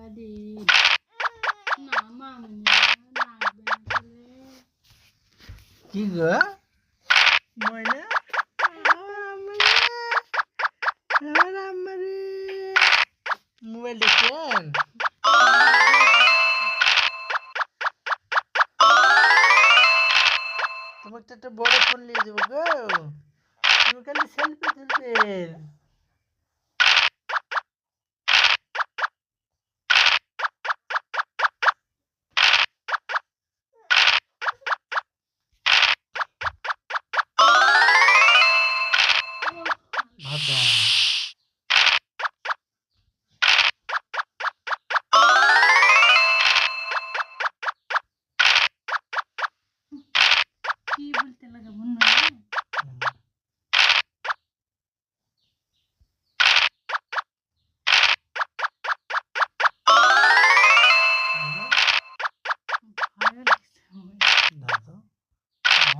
বাড়ি না মামনি লাগবে না ছেলে কি গো ময়না আমার আমারে মোবাইল দেখছেন তোমাকে তো একটা বড় ফোন নিয়ে দেবো গো তুমি খালি সেলফি তুলবেন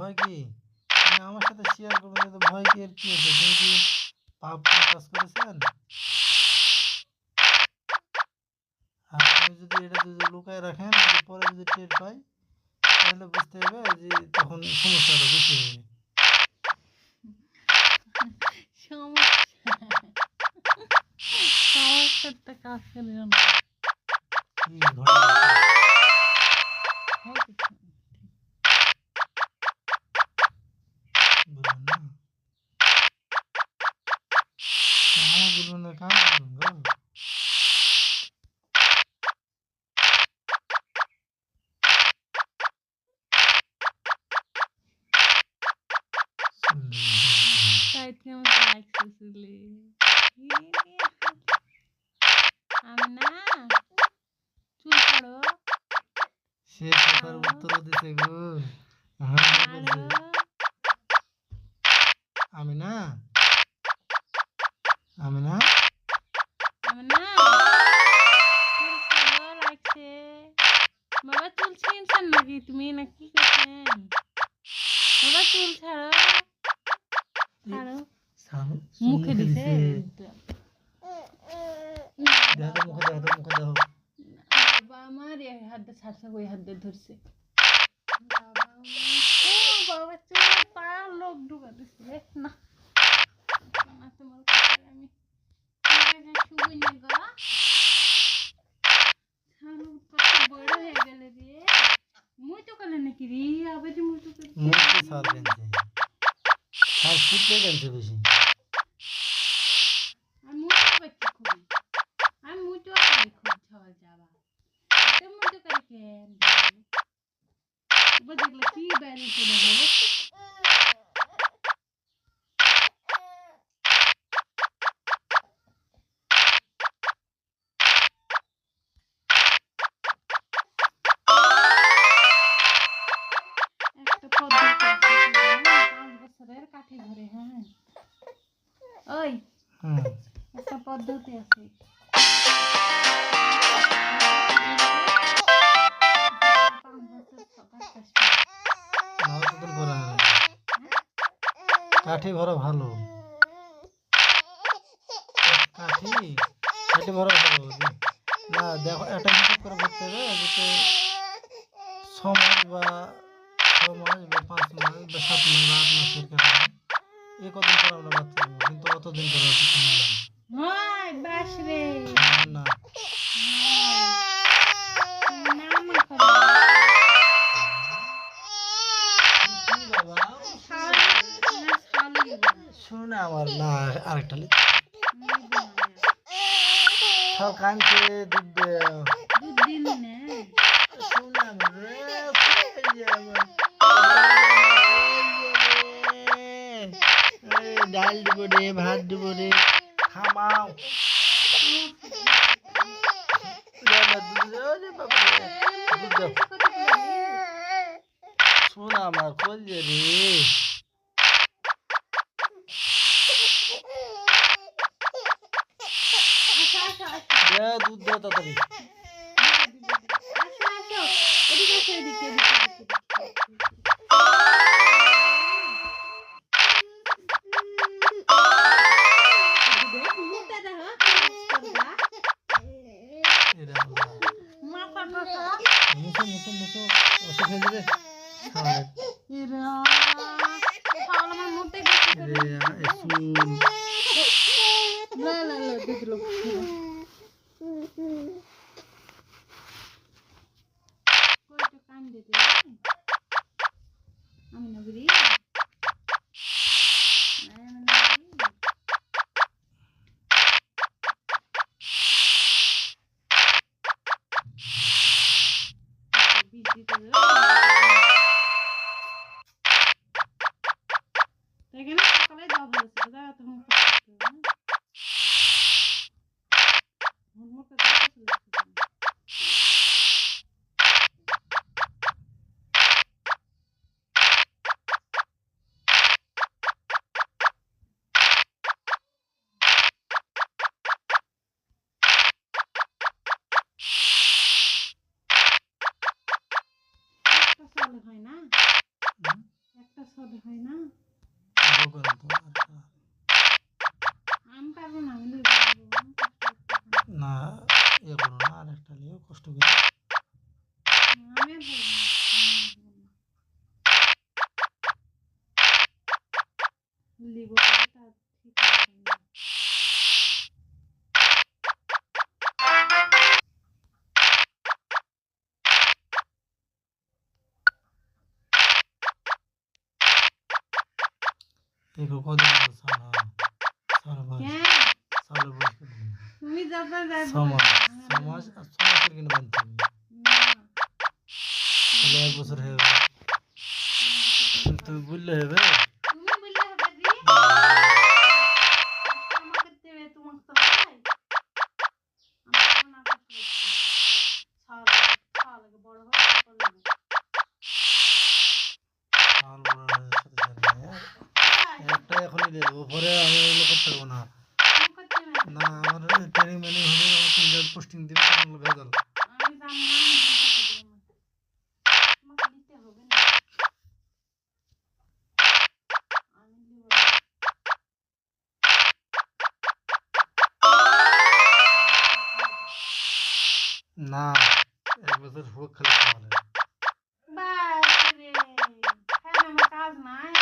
ভয় কি? আমার সাথে শেয়ার করবেন তো ভয় কি আর কি আছে? তুমি কি পাপ কাজ করেছেন? তুমি যদি এটা যদি লুকায় রাখেন পরে যদি টের পাই, তাহলে বুঝতে হবে যে তখন সমস্যা আরও বেশি হবে। সমস্যা। সমস্যাটা কাজ করে তুই আমাকে লাগছে শুনলে আমি না চুল ছাড়ো সে কথার উত্তর দিছে গো। আমি না আমি না আমি না বাবা চুল ছিঁড়ছেন নাকি তুমি না কি করছেন বাবা চুল ছাড়ো মুখে দিছে দেখো মুখে দেখো তো মুখে দেখো বাবা আমার এই হাত দিয়ে ছাড়ছে ওই হাত দিয়ে ধরছে বাবা আমার- ও বাবা চুলে পা লোক ঢুকা দিছে না না তোমার কাছে আমি শুবই না গা ছাড়ো কত বড় হয়ে গেলে রে মুই তো কালে নাকি রে আবার যে মুই তো কালে মুখে সার গেছে সার ফুটতে গেছে বেশি আর মুই তো আবার কি কেন এবার দেখলে কি ব্যানি একটা পদ্ধতি আছে। কাঠি ভরা ভালো। কাঠি? কাঠি ভরা ভালো না দেখো একটা হিসাব করে করতে হবে যাতে ছ মাস বা ছ মাস বা পাঁচ মাস বা সাত মাস বা আট মাসের কারণে এ কদিন পর আমরা বাচ্চা নেব কিন্তু অতদিন পর বাস রে। না। শোন আমার না আরেকটা সব কানছে দুধ ডাল দিব রে ভাত দিব রে খামাও। শোন আমার কই রে দুধ দাও তাড়াতাড়ি মুছো মুছো মুছো অসুখ হয়ে যাবে খাওয়া আমার মরতে Hello. সালে হয় না? একটা সালে হয় না? না না না আর একটা নিয়েও কষ্ট করে। देखो कौन तो सारा सारा सारा बस समाज समाज समाज करके बनती है। ले बसर तो है। तो बोल है? দিয়ে দেবো আমি ওগুলো করতে পারব না। না, আমার ট্রেনিং হবে তিন চার পোস্টিং দিবে ভেজাল। এক বছর হোক খালি বাস রে হ্যাঁ আমার কাজ নাই।